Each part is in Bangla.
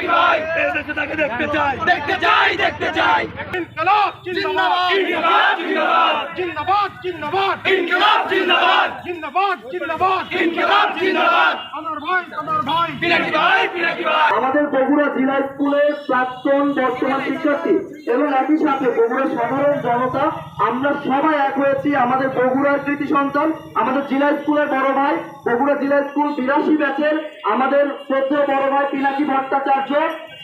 দেখতে চাই। দেখতে চাই দেখতে চাই। ইনকলাব জিন্দাবাদ। জিন্দাবাদ জিন্দাবাদ। জিন্দাবাদ ইনকিলাব জিন্দাবাদ। জিন্দাবাদ জিন্দাবাদ। ইনকিলাব জিন্দাবাদ। আমার ভাই আমার ভাই। পিনাকি ভাই। আমাদের বগুড়া জেলা স্কুলের প্রাক্তন বর্তমান শিক্ষার্থী এবং একই সাথে বগুড়া সাধারণ জনতা, আমরা সবাই এক হয়েছি আমাদের বগুড়ার কৃতি সন্তান, আমাদের জেলা স্কুলের বড় ভাই, বগুড়া জেলা স্কুল বিরাশি ব্যাচের আমাদের শ্রদ্ধেয় বড় ভাই পিনাকি ভট্টাচার্য।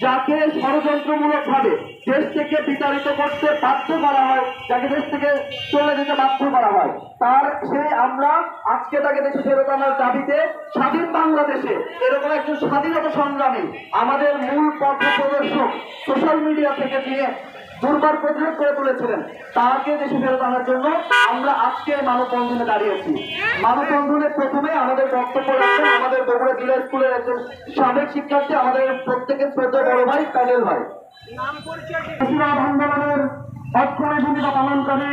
যাকে ষড়যন্ত্রমূলক ভাবে দেশ থেকে বিতাড়িত করতে বাধ্য করা হয়, যাকে দেশ থেকে চলে যেতে বাধ্য করা হয়, তার সে আমরা আজকে তাকে দেশে ফেরত আনার দাবিতে স্বাধীন বাংলাদেশে এরকম একজন স্বাধীনতা সংগ্রামী আমাদের মূল পথ প্রদর্শক সোশ্যাল মিডিয়া থেকে দিয়ে দুর্বার প্রতিরোধ করে তুলেছিলেন। তাকে দেশে ফেরত আনার জন্য আমরা আজকে মানববন্ধনে দাঁড়িয়েছি মানববন্ধনে প্রথমে আমাদের বক্তব্য রাখবেন আমাদের বগুড়া জেলা স্কুলের একজন সাবেক শিক্ষার্থী, আমাদের প্রত্যেকের শ্রদ্ধা বড় ভাই প্যানেল ভাই। আন্দোলনের অক্ষণে ভূমিকা পালনকারী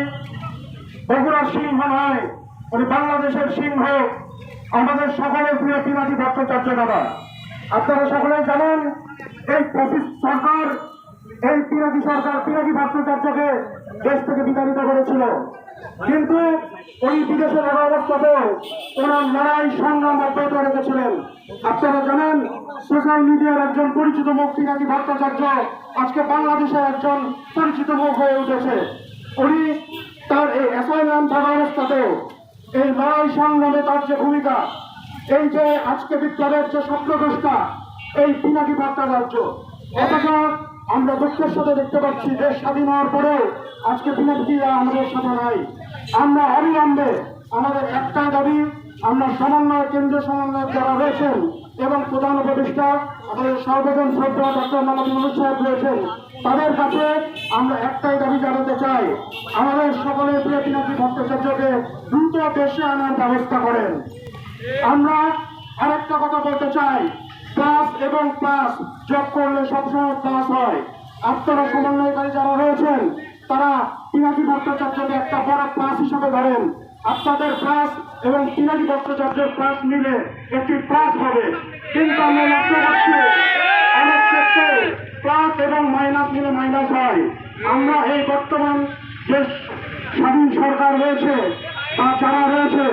বগুড়ার সিংহ নয়, উনি বাংলাদেশের সিংহ। আমাদের সকলের প্রিয় পিনাকি ভট্টাচার্য দাদা। আপনারা সকলেই জানেন, এই পঁচিশ সরকার এই পিনাকি সরকার পিনাকি ভট্টাচার্যকে দেশ থেকে বিতাড়িত করেছিল। কিন্তু ওই বিদেশের অবস্থাতেও ওনার লড়াই সংগ্রাম অব্যাহত রেখেছিলেন। আপনারা জানেন, সোশ্যাল মিডিয়ার একজন পরিচিত মুখ পিনাকি ভট্টাচার্য আজকে বাংলাদেশের একজন পরিচিত মুখ হয়ে উঠেছে। উনি তার এই অ্যাসাইনমেন্ট থাকা অবস্থাতেও এই লড়াই সংগ্রামে তার যে ভূমিকা, এই যে আজকে বিপ্লবের যে স্বপ্নদ্রষ্টা, এই পিনাকি ভট্টাচার্য। অথচ আমরা দুঃখের সাথে দেখতে পাচ্ছি দেশ স্বাধীন হওয়ার পরেও আজকে পিনাকিরা আমাদের সাথে নাই। আমরা অবিলম্বে আমাদের একটাই দাবি, আমরা সমন্বয়, কেন্দ্রীয় সমন্বয় যারা রয়েছেন এবং প্রধান উপদেষ্টা আমাদের সর্বজন শ্রদ্ধা ডক্টর মোহাম্মদ ইউনুস সাহেব রয়েছেন, তাদের কাছে আমরা একটাই দাবি জানাতে চাই, আমাদের সকলের প্রিয় পিনাকি ভট্টাচার্যকে দ্রুত দেশে আনার ব্যবস্থা করেন। আমরা আরেকটা কথা বলতে চাই প্লাস এবং প্লাস যোগ করলে সবসময় প্লাস হয়। আপনারা সমন্বয়কারী যারা রয়েছেন, তারা পিনাকি ভট্টাচার্যকে একটা বড় প্লাস হিসাবে ধরেন। আপনাদের প্লাস এবং পিনাকি ভট্টাচার্যের প্লাস মিলে একটি প্লাস হবে। কিন্তু আমরা লক্ষ্য করছি, অনেক ক্ষেত্রে প্লাস এবং মাইনাস মিলে মাইনাস হয়। আমরা এই বর্তমান যে স্বাধীন সরকার রয়েছে বা যারা রয়েছে,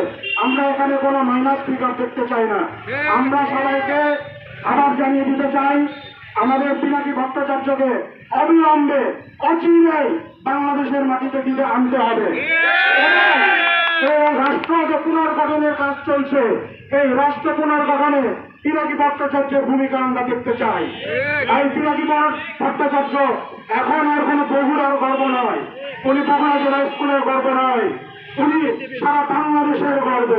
আমরা এখানে কোনো মাইনাস ফিগার দেখতে চাই না। আমরা সবাইকে আবার জানিয়ে দিতে চাই, আমাদের পিনাকি ভট্টাচার্যকে অবিলম্বে অচিরেই বাংলাদেশের মাটিতে দিতে আনতে হবে। রাষ্ট্র যে পুনর্গঠনের কাজ চলছে, এই রাষ্ট্র পুনর্গঠনে পিনাকি ভট্টাচার্যের ভূমিকা আমরা দেখতে চাই। এই পিনাকি ভট্টাচার্য এখন আর কোনো বগুড়ার গর্ব নয়, উনি বগুড়া জেলা স্কুলের গর্ব নয়, উনি সারা বাংলাদেশের গর্ব।